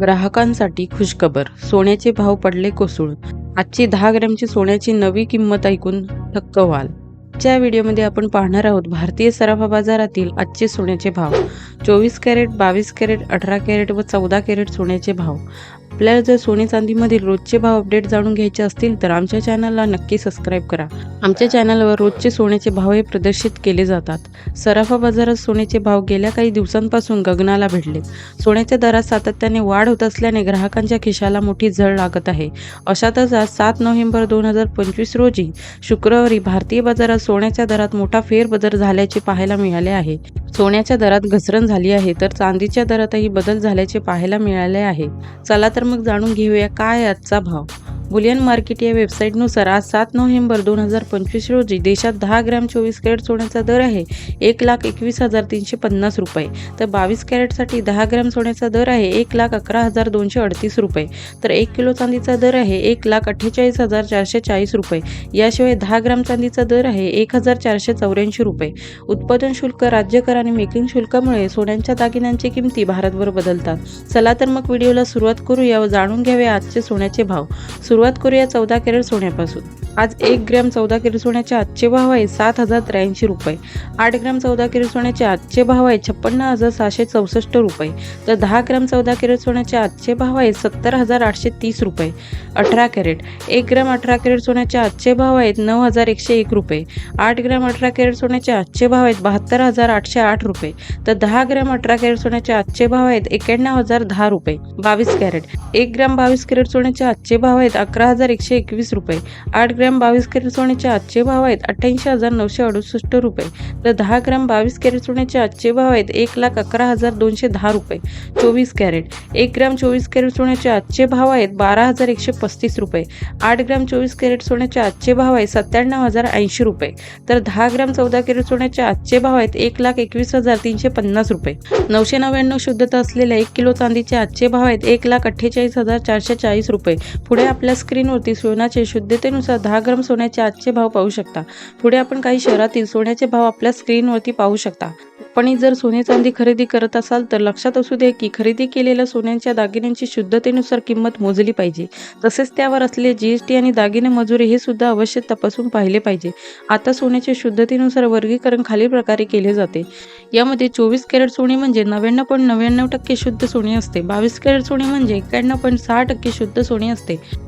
ग्राहकांसाठी खुशखबर. सोन्याचे भाव पडले कोसळून. आजची दहा ग्रॅमची सोन्याची नवी किंमत ऐकून थक्क व्हाल आजच्या व्हिडिओमध्ये आपण पाहणार आहोत भारतीय सराफा बाजारातील आजचे सोन्याचे भाव. चोवीस कॅरेट बावीस कॅरेट अठरा कॅरेट व चौदा कॅरेट सोन्याचे भाव. आपल्याला जर सोने चांदीमधील रोजचे भाव अपडेट जाणून घ्यायचे असतील तर आमच्या चॅनलला नक्की सबस्क्राईब करा. आमच्या चॅनलवर रोजचे सोन्याचे भाव हे प्रदर्शित केले जातात. सराफा बाजारात सोन्याचे भाव गेल्या काही दिवसांपासून गगनाला भिडले सोन्याच्या दरात सातत्याने वाढ होत असल्याने ग्राहकांच्या खिशाला मोठी झळ लागत आहे. अशातच आज सात नोव्हेंबर दोन हजार पंचवीस रोजी शुक्रवारी भारतीय बाजारात सोन्याच्या दरात मोठा फेरबदल झाल्याचे पाहायला मिळाले आहे. सोन्याच्या दरात घसरण झाली आहे तर चांदीच्या दरातही बदल झाल्याचे पाहायला मिळाले आहे. चला तर मग जाणून घेऊया काय आजचा भाव. बुलियन मार्केट या वेबसाईटनुसार आज सात नोव्हेंबर दोन हजार पंचवीस रोजी देशात दहा ग्रॅम चोवीस कॅरेट सोन्याचा दर आहे. एक लाख एकवीस हजार तीनशे पन्नास रुपये. तर बावीस कॅरेटसाठी दहा ग्रॅम सोन्याचा दर आहे एक लाख अकरा हजार दोनशे अडतीस रुपये. तर एक किलो चांदीचा दर आहे एक लाख अठ्ठेचाळीस हजार चारशे चाळीस रुपये. याशिवाय दहा ग्रॅम चांदीचा दर आहे एक हजार चारशे चौऱ्याऐंशी रुपये. उत्पादन शुल्क राज्यकर आणि मेकिंग शुल्कामुळे सोन्यांच्या दागिन्यांची किमती भारतभर बदलतात. चला तर मग व्हिडिओला सुरुवात करूया व जाणून घ्यावे आजचे सोन्याचे भाव. सुरुवात करूया चौदा कॅरेट सोन्यापासून. आज एक ग्रॅम चौदा किलो सोन्याचे आजचे भाव आहे सात हजार त्र्याऐंशी रुपये. आठ ग्रॅम चौदा किलो सोन्याचे आजचे भाव आहे छप्पन्न हजार सहाशे चौसष्ट रुपये. तर दहा ग्रॅम चौदा किलो सोन्याचे आजचे भाव आहे सत्तर हजार आठशे तीस रुपये. अठरा कॅरेट. एक ग्रॅम अठरा कॅरेट सोन्याचे आजचे भाव आहेत नऊ हजार एकशे एक रुपये. आठ ग्रॅम अठरा कॅरेट सोन्याचे आजचे भाव आहेत बहात्तर हजार आठशे आठ रुपये. तर दहा ग्रॅम अठरा कॅरेट सोन्याचे आजचे भाव आहेत एक्याण्णव हजार दहा रुपये. बावीस कॅरेट. एक ग्रॅम बावीस कॅरेट सोन्याचे आजचे भाव आहेत अकरा हजार एकशे एकवीस रुपये. आठ ग्रॅम बावीस कॅरेट सोन्याचे आजचे भाव आहेत अठ्ठ्याऐंशी हजार नऊशे अडुसष्ट रुपये. तर दहा ग्रॅम बावीस कॅरेट सोन्याचे आजचे भाव आहेत एक लाख अकरा हजार दोनशे दहा रुपये. चोवीस कॅरेट. एक ग्रॅम चोवीस कॅरेट सोन्याचे आजचे भाव आहेत बारा हजार एकशे पस्तीस रुपये. आठ ग्रॅम चोवीस कॅरेट सोन्याचे आजचे भाव आहेत सत्त्याण्णव हजार ऐंशी रुपये. तर दहा ग्रॅम चौदा कॅरेट सोन्याचे आजचे भाव आहेत एक लाख एकवीस हजार तीनशे पन्नास रुपये. नऊशे नव्याण्णव शुद्धता असलेल्या एक किलो चांदीचे आजचे भाव आहेत एक लाख अठ्ठेचाळीस हजार चारशे चाळीस रुपये. पुढे आपल्या स्क्रीनवरती सोन्याचे शुद्धतेनुसार दहा ग्राम सोन्याचे आजचे भाव पाहू शकता. पुढे आपण काही शहरातील सोन्याचे भाव आपल्या स्क्रीनवरती पाहू शकता. पण जर सोने चांदी खरेदी करत असाल तर लक्षात असू दे की खरेदी केलेल्या सोन्याच्या दागिन्यांची शुद्धतेनुसार किंमत मोजली पाहिजे. तसेच त्यावर असले जी एस टी आणि दागिने मजुरी हे सुद्धा अवश्य तपासून पाहिले पाहिजे. आता सोन्याच्या शुद्धतेनुसार वर्गीकरण खालील प्रकारे केले जाते. यामध्ये चोवीस कॅरेट सोने म्हणजे नव्याण्णव पॉईंट नव्याण्णव टक्के शुद्ध सोने असते. बावीस कॅरेट सोने म्हणजे एक्क्याण्णव पॉईंट सहा टक्के शुद्ध सोने असते.